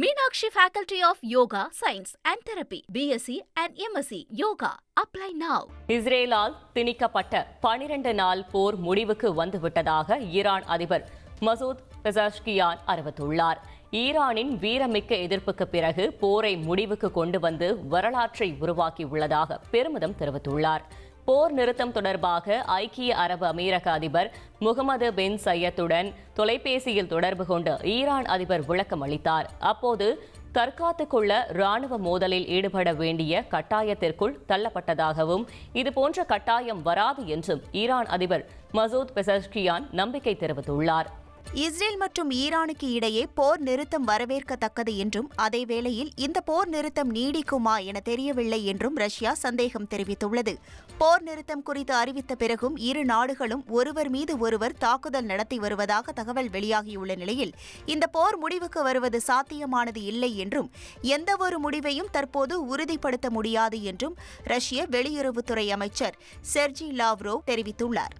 Meenakshi faculty of yoga science and therapy BSc and MSc yoga apply now. இஸ்ரேலால் திணிக்கப்பட்ட பனிரெண்டு நாள் போர் முடிவுக்கு வந்துவிட்டதாக ஈரான் அதிபர் மசூத் பெசாஷ்கியான் அறிவித்துள்ளார். ஈரானின் வீரமிக்க எதிர்ப்புக்கு பிறகு போரை முடிவுக்கு கொண்டு வந்து வரலாற்றை உருவாக்கியுள்ளதாக பெருமிதம் தெரிவித்துள்ளார். போர் நிறுத்தம் தொடர்பாக ஐக்கிய அரபு அமீரக அதிபர் முகமது பின் சையத்துடன் தொலைபேசியில் தொடர்பு கொண்டு ஈரான் அதிபர் விளக்கம் அளித்தார். அப்போது தற்காத்துக்குள்ள ராணுவ மோதலில் ஈடுபட வேண்டிய கட்டாயத்திற்குள் தள்ளப்பட்டதாகவும் இதுபோன்ற கட்டாயம் வராது என்றும் ஈரான் அதிபர் மசூத் பெசஷ்கியான் நம்பிக்கை தெரிவித்துள்ளார். இஸ்ரேல் மற்றும் ஈரானுக்கு இடையே போர் நிறுத்தம் வரவேற்கத்தக்கது என்றும் அதேவேளையில் இந்த போர் நிறுத்தம் நீடிக்குமா என தெரியவில்லை என்றும் ரஷ்யா சந்தேகம் தெரிவித்துள்ளது. போர் நிறுத்தம் குறித்து அறிவித்த பிறகும் இரு நாடுகளும் ஒருவர் மீது ஒருவர் தாக்குதல் நடத்தி வருவதாக தகவல் வெளியாகியுள்ள நிலையில் இந்த போர் முடிவுக்கு வருவது சாத்தியமானது இல்லை என்றும் எந்தவொரு முடிவையும் தற்போது உறுதிப்படுத்த முடியாது என்றும் ரஷ்ய வெளியுறவுத்துறை அமைச்சர் செர்ஜி லாவ்ரோவ் தெரிவித்துள்ளார்.